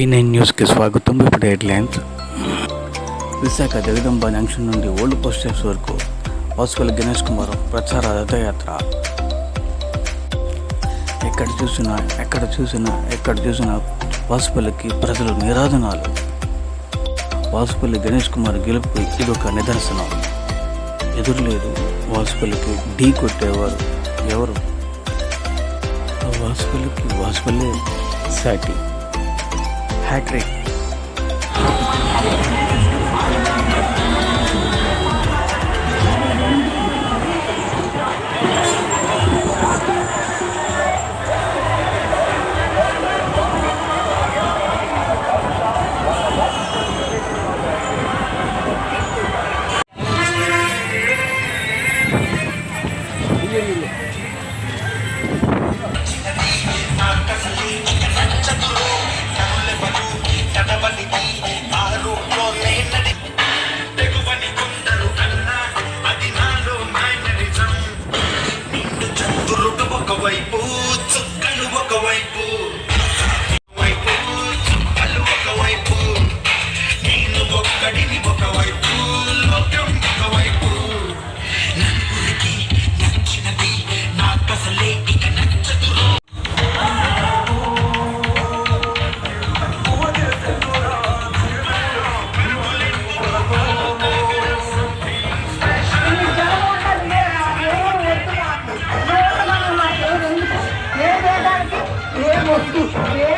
B nine న్యూస్కి స్వాగతం. ఇప్పుడు హెడ్లైన్స్. విశాఖ జగదంబ జంక్షన్ నుండి ఓల్డ్ పోస్ట్ హౌస్ వరకు వాసుపల్లి గణేష్ కుమార్ ప్రచార రథయాత్ర. ఎక్కడ చూసినా ఎక్కడ చూసినా ఎక్కడ చూసినా వాసుపల్లికి ప్రజలు నిరాధనాలు వాసుపల్లి గణేష్ కుమార్ గెలుపు ఇదొక నిదర్శనం. ఎదురులేదు వాసుపల్లికి ఢీ కొట్టేవారు ఎవరు? వాసుపల్లికి వాసుపల్లి సాటి. hat. Yeah. Yeah.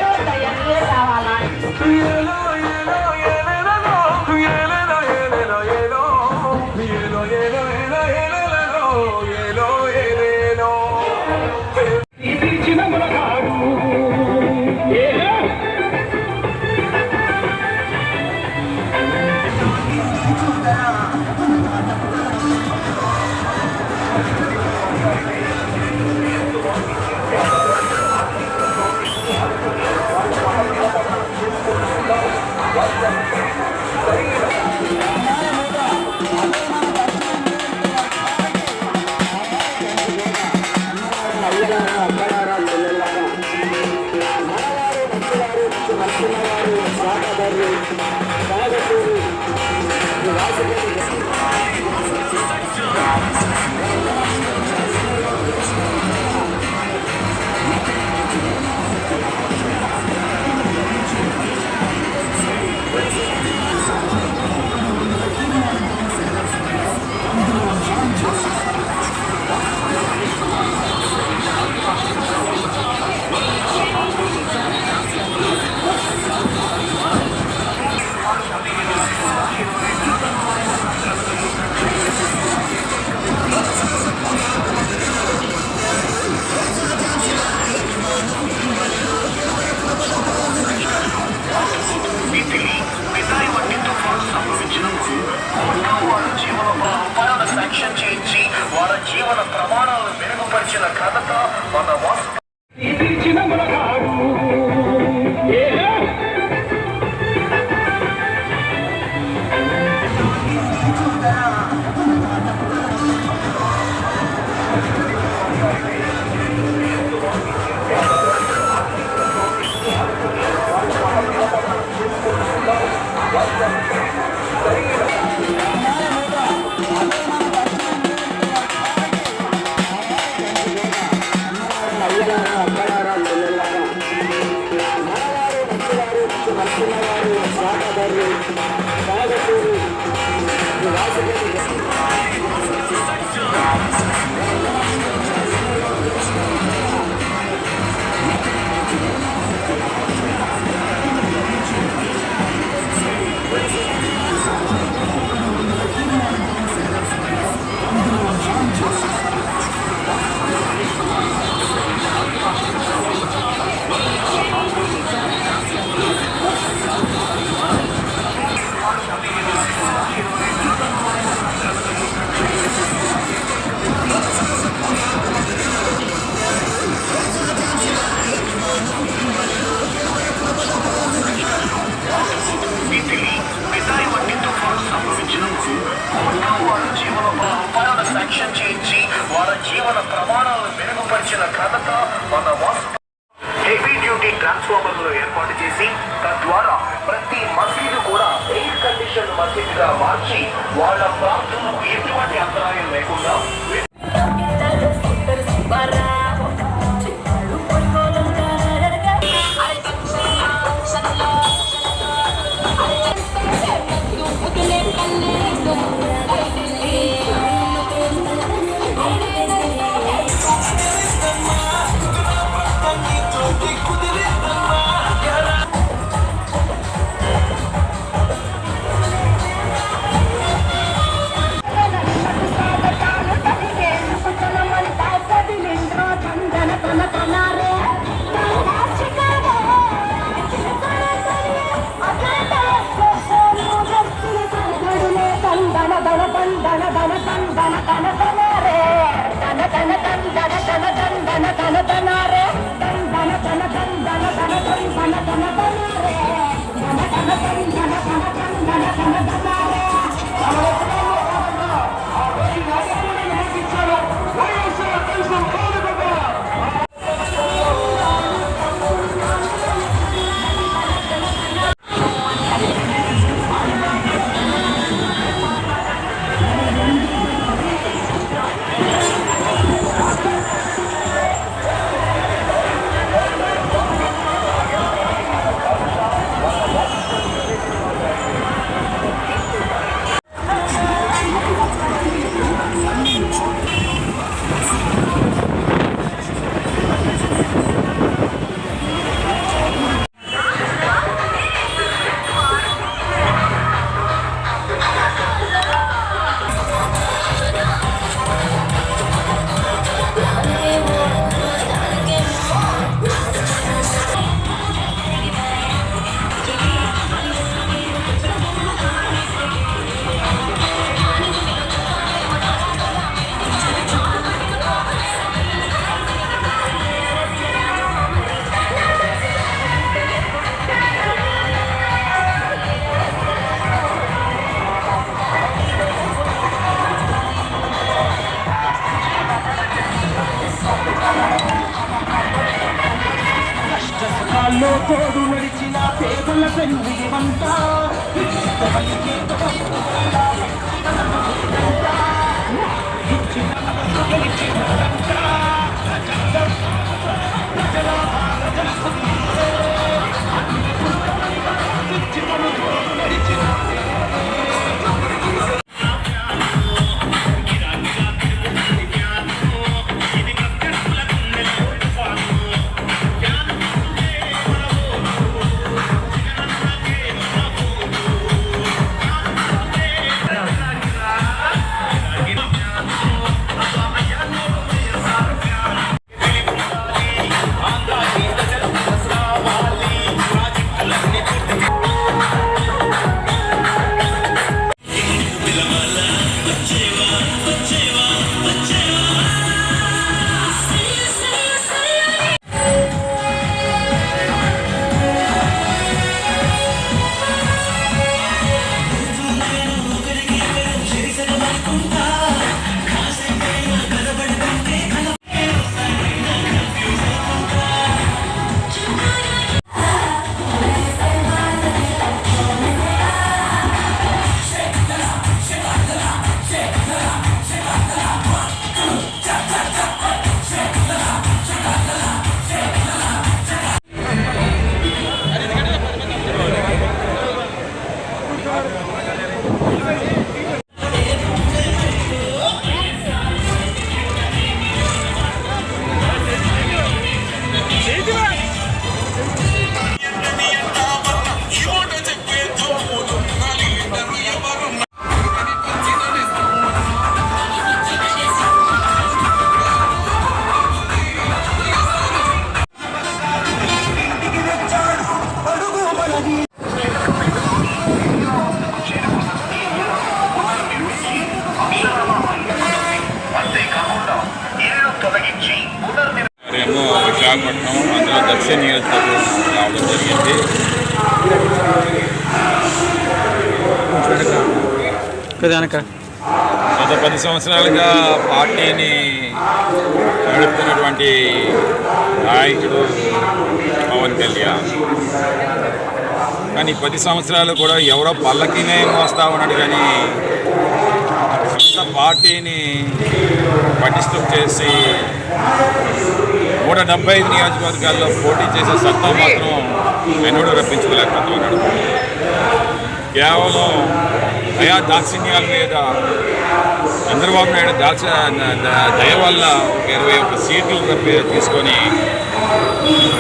వారి జీవన ఉపాయాలను శాంక్షన్ చేయించి వారి జీవన ప్రమాణాలను మెరుగుపరిచిన ఘనత మన వాసు. హెవీ డ్యూటీ ట్రాన్స్ఫార్మర్లు ఏర్పాటు చేసి తద్వారా ప్రతి మసీదు కూడా ఎయిర్ కండిషన్ మసీదుగా మార్చి వాళ్ళ ప్రార్థనకు పేదల పెళ్ళివంట ప్రధానక గత పది సంవత్సరాలుగా పార్టీని నడుపుతున్నటువంటి నాయకుడు పవన్ కళ్యాణ్. కానీ పది సంవత్సరాలు కూడా ఎవరో పల్లకినే మోస్తా ఉన్నాడు కానీ సొంత పార్టీని పటిష్టం చేసి నూట డెబ్బై ఐదు నియోజకవర్గాల్లో పోటీ చేసే సత్తా మాత్రం ఎన్నడూ రప్పించుకోలేకపోతున్నాడు. కేవలం దయా దాక్షిణ్యాల మీద చంద్రబాబు నాయుడు దాక్ష దయ వల్ల ఒక ఇరవై ఒక్క సీట్లు తప్పి తీసుకొని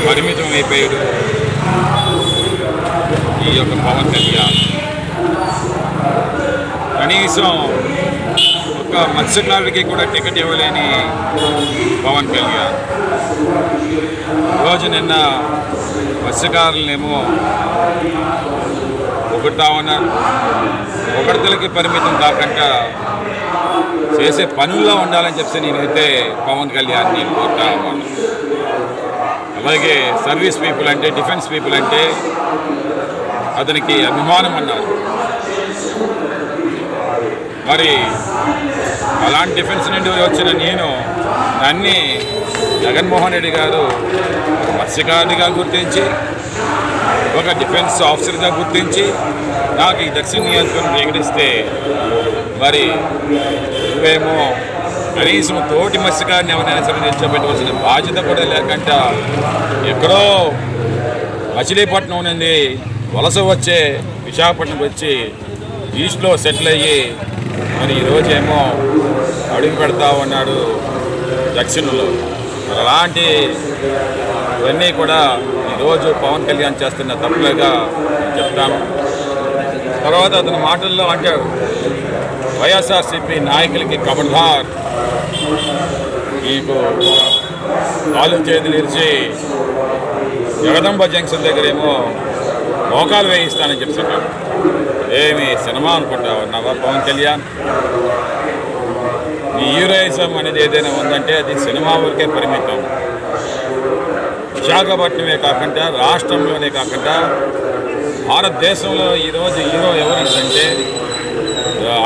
పరిమితం అయిపోయాడు. ఈ యొక్క పవన్ కళ్యాణ్. కనీసం ఒక మత్స్యకారుడికి కూడా టికెట్ ఇవ్వలేని పవన్ కళ్యాణ్. రోజు నిన్న మత్స్యకారులనేమో ఒకటా ఉన్నారు ఒకటికి పరిమితం కాకుండా చేసే పనుల్లో ఉండాలని చెప్పి నేనైతే పవన్ కళ్యాణ్ని కోరుతా ఉన్నాను. అలాగే సర్వీస్ పీపుల్ అంటే డిఫెన్స్ పీపుల్ అంటే అతనికి అభిమానం అన్నారు. మరి అలాంటి డిఫెన్స్ నుండి వచ్చిన నేను నన్ని జగన్మోహన్ రెడ్డి గారు మత్స్యకారుడిగా గుర్తించి ఒక డిఫెన్స్ ఆఫీసర్గా గుర్తించి నాకు ఈ దక్షిణ నియోజకవర్గం ప్రకటిస్తే మరి మేమో కనీసం తోటి మత్స్యకారిని ఎవరైనా సరే నిల్చోబెట్టవలసిన బాధ్యత కూడా లేకుండా ఎక్కడో మచిలీపట్నం నుండి వలస వచ్చే విశాఖపట్నం వచ్చి ఈస్ట్లో సెటిల్ అయ్యి మరి ఈరోజేమో అడుగు పెడతా ఉన్నాడు దక్షిణలో. అలాంటి ఇవన్నీ కూడా రోజు పవన్ కళ్యాణ్ చేస్తున్న తప్పులుగా చెప్తాను తర్వాత అతని మాటల్లో అంటే వైఎస్ఆర్సీపీ నాయకులకి కమల్హార్ మీకు కాలు చేతులు ఇరిచి జగదంబ జంక్షన్ దగ్గర ఏమో మోకాలు వేయిస్తానని చెప్తున్నాడు ఏమి సినిమా అనుకుంటావు అన్నావా పవన్ కళ్యాణ్? నీ హీరోయిజం అనేది ఏదైనా ఉందంటే అది సినిమా వరకే పరిమితం. విశాఖపట్నమే కాకుండా రాష్ట్రంలోనే కాకుండా భారతదేశంలో ఈరోజు హీరో ఎవరంటే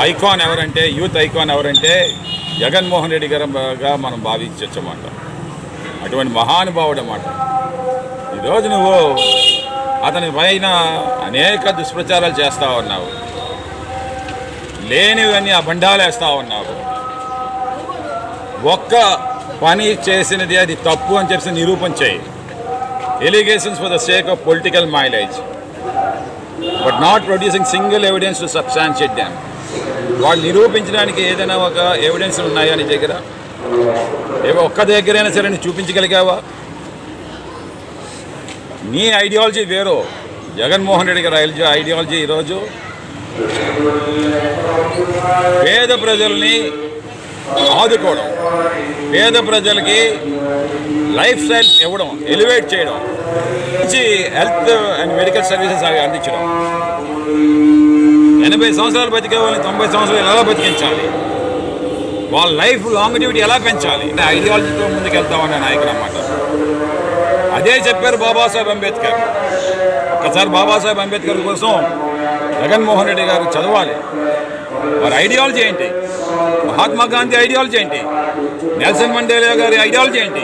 ఐకాన్ ఎవరంటే యూత్ ఐకాన్ ఎవరంటే జగన్మోహన్ రెడ్డి గారుగా మనం భావించవచ్చు అన్నమాట అటువంటి మహానుభావుడు అన్నమాట. ఈరోజు నువ్వు అతని పైన అనేక దుష్ప్రచారాలు చేస్తూ ఉన్నావు. లేనివన్నీ అబండాలు వేస్తూ ఉన్నావు. ఒక్క పని చేసినది అది తప్పు అని చెప్పి నిరూపణ చేయి. Allegations for the sake of political mileage but not producing single evidence to substantiate damn వాళ్ళు నిరూపించడానికి ఏదైనా ఒక ఎవిడెన్స్ ఉన్నాయా నీ దగ్గర? ఏవో ఒక్క దగ్గరైనా సరే నీ చూపించగలిగావా? నీ ఐడియాలజీ వేరు. జగన్మోహన్ రెడ్డి గారి ఐడియా- ఐడియాలజీ ఈరోజు. పేద ప్రజల్ని ఆదుకోవడం. పేద ప్రజలకి లైఫ్ స్టైల్ ఇవ్వడం ఎలివేట్ చేయడం మంచి హెల్త్ అండ్ మెడికల్ సర్వీసెస్ అవి అందించడం. ఎనభై సంవత్సరాలు బతికే వాళ్ళని తొంభై సంవత్సరాలు ఎలా బతికించాలి? వాళ్ళ లైఫ్ లాంగిటివిటీ ఎలా పెంచాలి? అంటే ఐడియాలజీతో ముందుకెళ్తామనే నాయకుడు అన్నమాట. అదే చెప్పారు బాబాసాహెబ్ అంబేద్కర్. ఒకసారి బాబాసాహెబ్ అంబేద్కర్ కోసం జగన్మోహన్ రెడ్డి గారు చదవాలి. వారి ఐడియాలజీ ఏంటి? మహాత్మా గాంధీ ఐడియాలజీ ఏంటి? నెల్సన్ మండేలా గారి ఐడియాలజీ ఏంటి?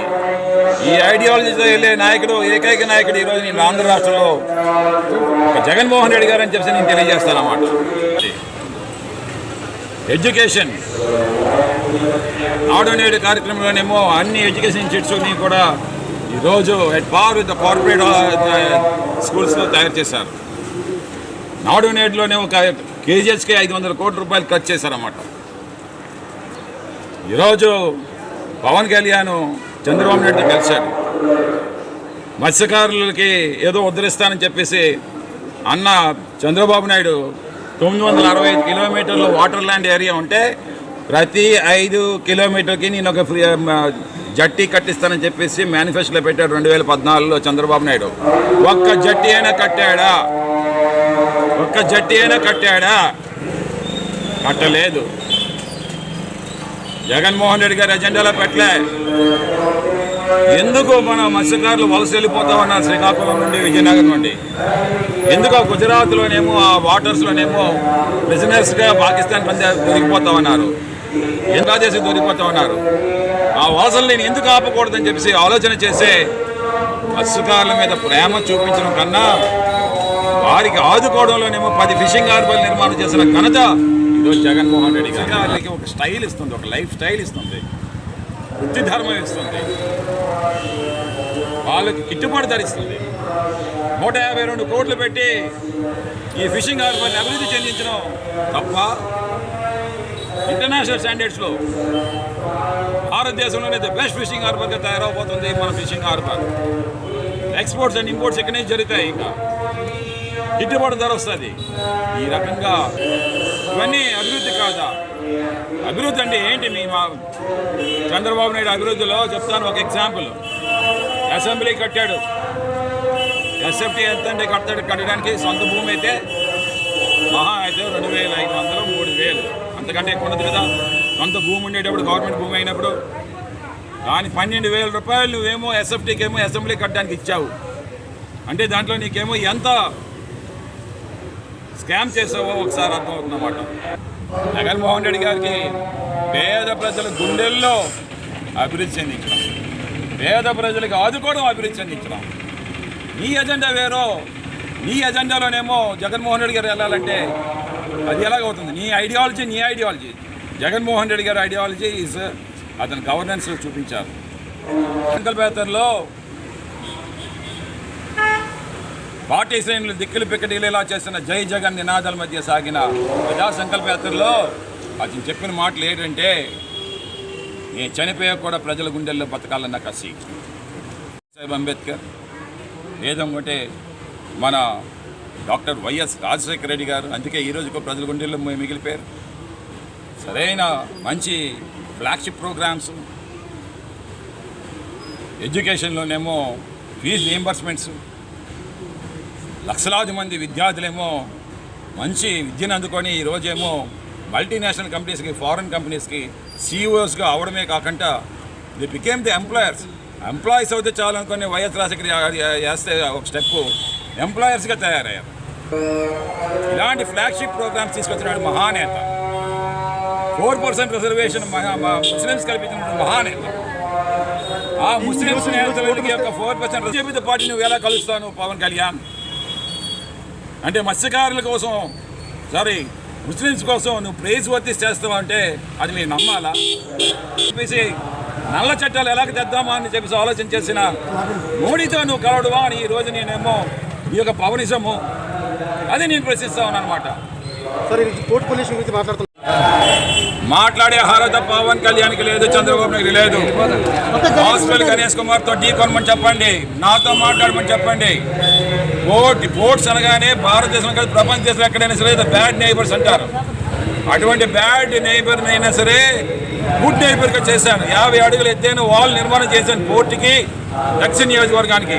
ఈ ఐడియాలజీతో వెళ్ళే నాయకుడు ఏకైక నాయకుడు ఈరోజు నేను ఆంధ్ర రాష్ట్రంలో జగన్మోహన్ రెడ్డి గారు అని చెప్పి నేను తెలియజేస్తాను అన్నమాట. ఎడ్యుకేషన్ నాడు నేడు కార్యక్రమంలోనేమో అన్ని ఎడ్యుకేషన్ ఇన్స్టిట్యూట్స్ని కూడా ఈరోజు at par with the corporate స్కూల్స్లో తయారు చేశారు. నాడు నేడులోనేమో ఒక ఐదు వందల కోట్ల రూపాయలు ఖర్చు చేశారన్నమాట. ఈరోజు పవన్ కళ్యాణ్ చంద్రబాబు నాయుడు కలిశాడు. మత్స్యకారులకి ఏదో ఉద్ధరిస్తానని చెప్పేసి అన్న చంద్రబాబు నాయుడు తొమ్మిది వందల అరవై ఐదు కిలోమీటర్లు వాటర్ ల్యాండ్ ఏరియా ఉంటే ప్రతి ఐదు కిలోమీటర్కి నేను ఒక ఫ్రీ జట్టి కట్టిస్తానని చెప్పేసి మేనిఫెస్టోలో పెట్టాడు రెండు వేల పద్నాలుగులో చంద్రబాబు నాయుడు. ఒక్క జట్టి అయినా కట్టాడా? ఒక్క జట్టి అయినా కట్టాడా? కట్టలేదు. జగన్మోహన్ రెడ్డి గారి ఎజెండాలో పెట్టలే ఎందుకు మన మత్స్యకారులు వలస వెళ్ళిపోతా ఉన్నారు శ్రీకాకుళం నుండి విజయనగరం నుండి. ఎందుకు ఆ గుజరాత్లోనేమో ఆ వాటర్స్లోనేమో బిజినెస్గా పాకిస్తాన్ మంది దొరికిపోతా ఉన్నారు ఎంత చేసి దొరికిపోతా ఉన్నారు ఆ వలసలు నేను ఎందుకు ఆపకూడదని చెప్పేసి ఆలోచన చేసే మత్స్యకారుల మీద ప్రేమ చూపించడం కన్నా వారికి ఆదుకోవడంలోనేమో పది ఫిషింగ్ హార్బర్ నిర్మాణం చేసిన ఘనత ఈరోజు జగన్మోహన్ రెడ్డి గారు వాళ్ళకి ఒక స్టైల్ ఇస్తుంది ఒక లైఫ్ స్టైల్ ఇస్తుంది వృత్తి ధర్మం ఇస్తుంది. వాళ్ళకి గిట్టుబాటు ధరిస్తుంది నూట యాభై రెండు కోట్లు పెట్టి ఈ ఫిషింగ్ హార్బర్ని అభివృద్ధి చెందించడం తప్ప ఇంటర్నేషనల్ స్టాండర్డ్స్లో భారతదేశంలోనే ద బెస్ట్ ఫిషింగ్ హార్బర్గా తయారవబోతుంది మన fishing harbour exports and imports ఇక్కడ నుంచి జరుగుతాయి ఇంకా. గిట్టుబాటు ధర వస్తుంది. ఈ రకంగా ఇవన్నీ అభివృద్ధి కాదా? అభివృద్ధి అంటే ఏంటి? మీ మా చంద్రబాబు నాయుడు అభివృద్ధిలో చెప్తాను ఒక ఎగ్జాంపుల్. అసెంబ్లీ కట్టాడు. ఎస్ఎఫ్టీ ఎంత అంటే కడతాడు కట్టడానికి సొంత భూమి అయితే మహా అయితే రెండు వేల ఐదు వందలు మూడు వేలు. అంతకంటే ఎక్కువ ఉండదు కదా. సొంత భూమి ఉండేటప్పుడు గవర్నమెంట్ భూమి అయినప్పుడు. దాని పన్నెండు వేల రూపాయలు నువ్వేమో ఎస్ఎఫ్టీకేమో అసెంబ్లీ కట్టడానికి ఇచ్చావు. అంటే దాంట్లో నీకేమో ఎంత స్కామ్ చేసావో ఒకసారి అర్థమవుతుందన్నమాట జగన్మోహన్ రెడ్డి గారికి పేద ప్రజల గుండెల్లో అభివృద్ధి చెందించడం పేద ప్రజలకు ఆదుకోవడం అభివృద్ధి చెందించడం. నీ ఎజెండా వేరో నీ ఎజెండాలోనేమో జగన్మోహన్ రెడ్డి గారు వెళ్ళాలంటే అది ఎలాగవుతుంది? నీ ఐడియాలజీ నీ ఐడియాలజీ. జగన్మోహన్ రెడ్డి గారి ఐడియాలజీ ఈజ్ అతని గవర్నెన్స్లో చూపించారు. సంకల్పేతల్లో పార్టీ శ్రేణులు దిక్కులు పిక్కటిలేలా చేసిన జై జగన్ నినాదాల మధ్య సాగిన ప్రజా సంకల్పయాత్రలో అతను చెప్పిన మాటలు ఏంటంటే నేను చనిపోయాక కూడా ప్రజల గుండెల్లో బతకాలన్న కసి. సాహెబ్ అంబేద్కర్ లేదంటే మన డాక్టర్ వైఎస్ రాజశేఖర రెడ్డి గారు. అందుకే ఈరోజుకు ప్రజల గుండెల్లో మిగిలిపోయారు. సరైన మంచి ఫ్లాగ్షిప్ ప్రోగ్రామ్స్ ఎడ్యుకేషన్లోనేమో ఫీజు రీంబర్స్మెంట్స్ లక్షలాది మంది విద్యార్థులేమో మంచి విద్యను అందుకొని ఈరోజేమో మల్టీనేషనల్ కంపెనీస్కి ఫారెన్ కంపెనీస్కి సీఈఓస్గా అవడమే కాకుండా they became the employers employees అయితే చాలు వైఎస్ రాజశేఖర్ వేస్తే ఒక స్టెప్ ఎంప్లాయర్స్గా తయారయ్యారు. ఇలాంటి ఫ్లాగ్షిప్ ప్రోగ్రామ్స్ తీసుకొచ్చినాడు మహానేత. ఫోర్ పర్సెంట్ రిజర్వేషన్ ముస్లిమ్స్ కల్పించిన మహానేత. ఆ ముస్లిమ్స్ నేతల యొక్క ఫోర్ పర్సెంట్ బీజేపీతో పార్టీ నువ్వు ఎలా కలుస్తాను పవన్ కళ్యాణ్. అంటే మత్స్యకారుల కోసం సారీ ముస్లిమ్స్ కోసం నువ్వు ప్రైజ్ వర్తిస్ చేస్తావు అంటే అది మీరు నమ్మాలా? చెప్పేసి నల్ల చట్టాలు ఎలాగ తెద్దామా అని చెప్పేసి ఆలోచన చేసిన మోడీతో నువ్వు కలవడమా అని ఈ రోజు నేనేమో ఈ యొక్క పవనిజము అది నేను ప్రశ్నిస్తా ఉన్నాను అనమాట సరే ఇది కోర్టు గురించి మాట్లాడుతున్నాను మాట్లాడే అర్హత పవన్ కళ్యాణ్కి లేదు చంద్రబాబు నాయుడు లేదు. హాస్పిటల్ గణేష్ కుమార్తో ఢీ కొనమని చెప్పండి నాతో మాట్లాడమని చెప్పండి. పోర్ట్ పోర్ట్స్ అనగానే భారతదేశంలో కాదు ప్రపంచ దేశంలో ఎక్కడైనా సరే బ్యాడ్ నైబర్స్ అంటారు. అటువంటి బ్యాడ్ నైబర్ అయినా సరే గుడ్ నైబర్గా చేశాను. యాభై అడుగులు ఎత్తైన వాల్ నిర్మాణం చేశాను పోర్టుకి దక్షిణ నియోజకవర్గానికి.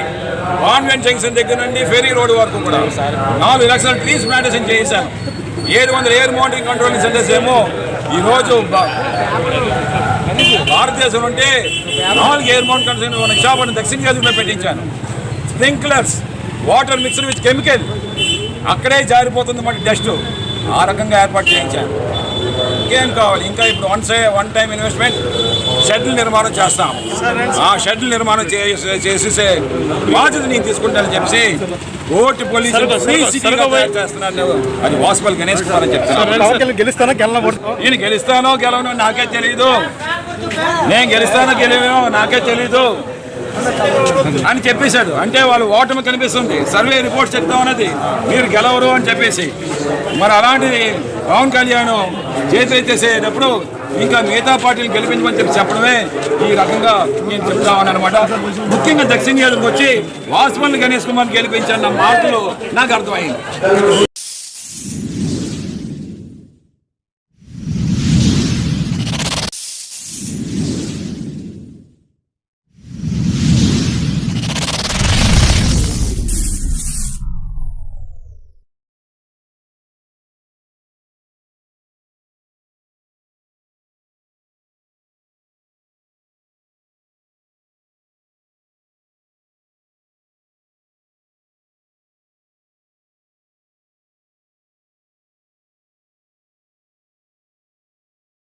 కాన్వెంట్ జంక్షన్ దగ్గర నుండి ఫెరీ రోడ్ వరకు కూడా నాలుగు లక్షల ట్రీస్ ప్లాంటేషన్ చేశాను. ఏడు వందల ఎయిర్ మౌంటింగ్ కంట్రోల్ సెంటర్స్ ఏమో ఈరోజు భారతదేశం ఉంటే నాలుగు ఎయిర్ మౌంట్ కంట్రోల్ దక్షిణ నియోజకవర్గంలో పెట్టించాను. Sprinklers water mixed with chemical అక్కడే జారిపోతుంది మన డస్ట్ ఆ రకంగా ఏర్పాటు చేయించాను. ఇంకేం కావాలి? ఇంకా ఇప్పుడు వన్ సై వన్ టైం ఇన్వెస్ట్మెంట్ షెడ్ల నిర్మాణం చేస్తాం. ఆ షెడ్ల నిర్మాణం చేసే- చేసేసే బాధ్యత నేను తీసుకుంటానని చెప్పి కోర్టు పోలీసులు చేస్తున్నాను అది వాసుపల్లి గణేష్ కుమార్ అని చెప్తున్నాను నేను గెలుస్తానో గెలవనో నాకే తెలీదు. నేను గెలుస్తానో గెలవనో నాకే తెలీదు అని చెప్పేశాడు. అంటే వాళ్ళు ఓటమి కనిపిస్తుంది. సర్వే రిపోర్ట్ చెప్తాం అన్నది మీరు గెలవరు అని చెప్పేసి. మరి అలాంటిది పవన్ కళ్యాణ్ చేతులెత్తేసేటప్పుడు ఇంకా మిగతా పార్టీలు గెలిపించమని చెప్పి చెప్పడమే ఈ రకంగా నేను చెప్తామని అనమాట ముఖ్యంగా దక్షిణ వచ్చి వాసుపల్లి గణేష్ కుమార్ గెలిపించాలన్న మాటలు నాకు అర్థమైంది.